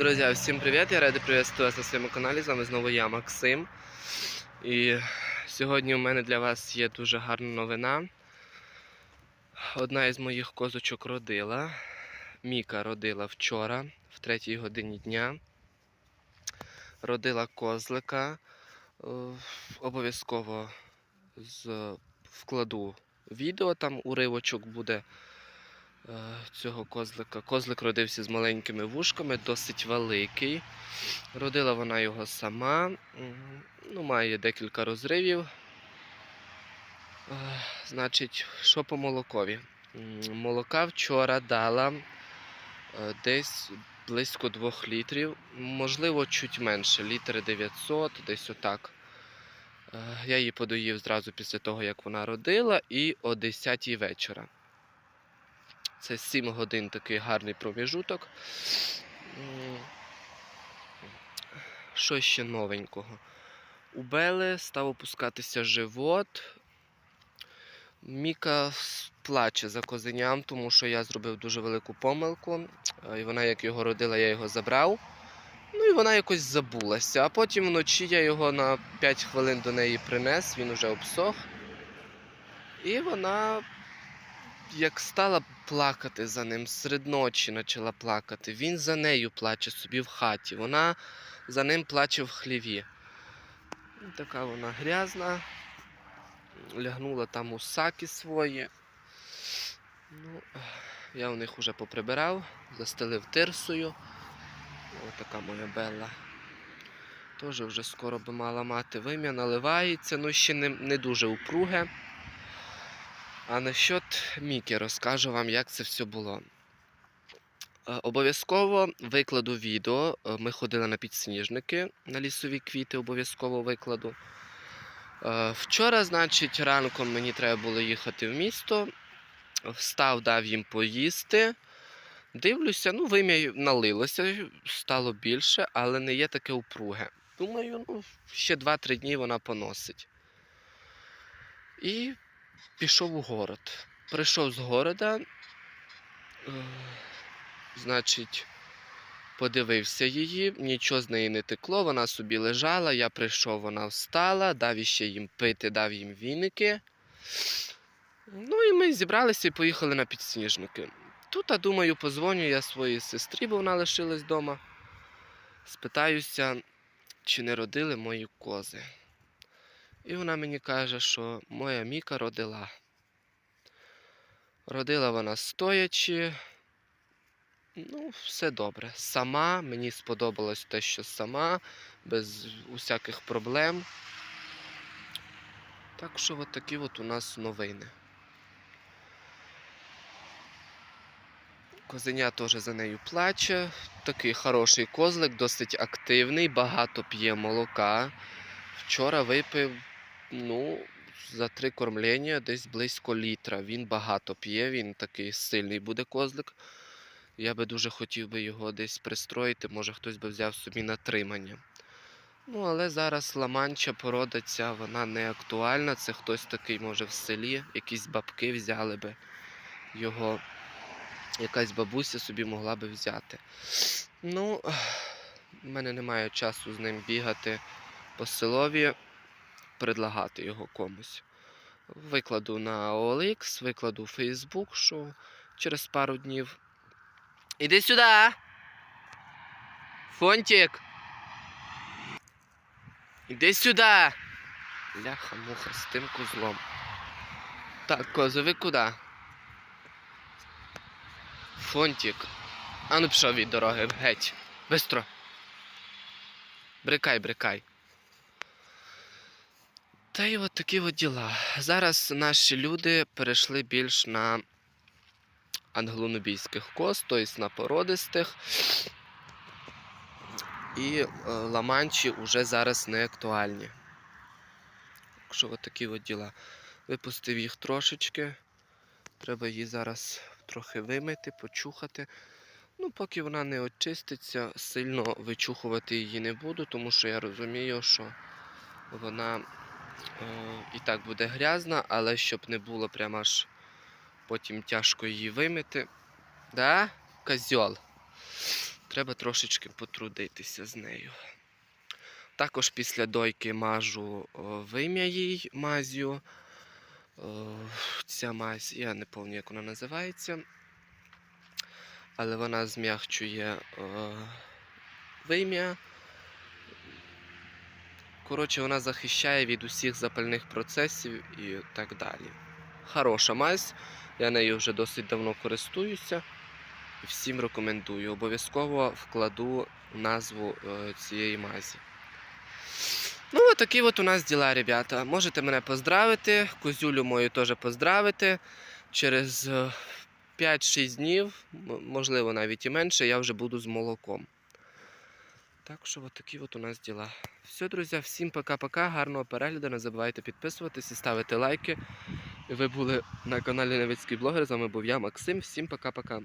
Друзі, всім привіт! Я радий приветствую вас на своєму каналі. З вами знову я, Максим. І сьогодні у мене для вас є дуже гарна новина. Одна із моїх козочок родила. Міка родила вчора, в третій годині дня. Родила козлика. Е, Обов'язково з- вкладу відео, там уривочок буде цього козлика. Козлик родився з маленькими вушками, досить великий. Родила вона його сама. Ну, має декілька розривів. Е, Значить, що по молокові? Молока вчора дала е, десь близько 2 літрів, можливо, чуть менше, літр 900, десь отак. Е, Я її подоїв зразу після того, як вона родила, і о 10 вечора. Це 7 годин такий гарний проміжуток. Що ще новенького? У Бели став опускатися живот. Міка плаче за козеням, тому що я зробив дуже велику помилку. Е, І вона, як його родила, я його забрав. Ну і вона якось забулася. А потім вночі я його на 5 хвилин до неї принес, він уже обсох. І вона як стала плакати за ним, серед ночі почала плакати. Він за нею плаче собі в хаті. Вона за ним плаче в хліві. Така вона грязна. Лягнула там у саки свої. Ну, я у них уже поприбирав, застелив тирсою. Ось така моя Белла. Теж вже скоро би мала мати вим'я, наливається, ну ще не, не дуже упруге. А насчет Міки розкажу вам, як це все було. Е, Обов'язково викладу відео. Е, Ми ходили на підсніжники на лісові квіти, обов'язково викладу. Е, Вчора, значить, ранком мені треба було їхати в місто. Встав, дав їм поїсти. Дивлюся, ну, вим'я налилося, стало більше, але не є таке упруге. Думаю, ну, ще 2-3 дні вона поносить. І пішов у город. Прийшов з города, е, значить, подивився її, нічого з неї не текло, вона собі лежала, я прийшов, вона встала, дав іще їм пити, дав їм віники. Ну і ми зібралися і поїхали на підсніжники. Тут, а думаю, позвоню я своїй сестрі, бо вона лишилась вдома. Спитаюся, чи не родили мої кози. І вона мені каже, що моя Міка родила. Родила вона стоячи. Ну, все добре. Сама, мені сподобалось те, що сама, без усяких проблем. Так що от такі от у нас новини. Козеня теж за нею плаче. Такий хороший козлик, досить активний, багато п'є молока. Вчора випив, ну, за три кормлення десь близько літра. Він багато п'є, він такий сильний буде козлик. Я би дуже хотів би його десь пристроїти, може хтось би взяв собі на тримання. Ну, але зараз ламанча порода ця, вона не актуальна. Це хтось такий, може, в селі, якісь бабки взяли би його якась бабуся собі могла би взяти. Ну, в мене немає часу з ним бігати по селові, предлагати його комусь. Викладу на OLX, викладу в Facebook, що через пару днів. Іди сюди! Фонтик! Іди сюди! Ляха-муха з тим козлом. Так, кози, ви куди? Фонтик. А ну пішов від дороги, геть. Бистро. Брикай, брикай. Та й от такі от діла. Зараз наші люди перейшли більш на англонубійських коз, тобто на породистих. І е, ламанчі вже зараз не актуальні. Так от такі от діла. Випустив їх трошечки. Треба її зараз трохи вимити, почухати. Ну, поки вона не очиститься, сильно вичухувати її не буду, тому що я розумію, що вона і так буде грязна, але щоб не було прямо аж потім тяжко її вимити. Да, козьол? Треба трошечки потрудитися з нею. Також після дойки мажу вим'я їй мазю. Ця мазь, я не пам'ятаю, як вона називається. Але вона зм'ягчує вим'я. Коротше, вона захищає від усіх запальних процесів і так далі. Хороша мазь. Я нею вже досить давно користуюся. Всім рекомендую. Обов'язково вкладу назву е, цієї мазі. Ну, от такі от у нас діла, ребята. Можете мене поздравити, козюлю мою теж поздравити. Через е, 5-6 днів, можливо, навіть і менше, я вже буду з молоком. Так що от такі от у нас діла. Все, друзі, всім пока-пока, гарного перегляду. Не забувайте підписуватись і ставити лайки. Ви були на каналі Невицький блогер. З вами був я, Максим. Всім пока-пока.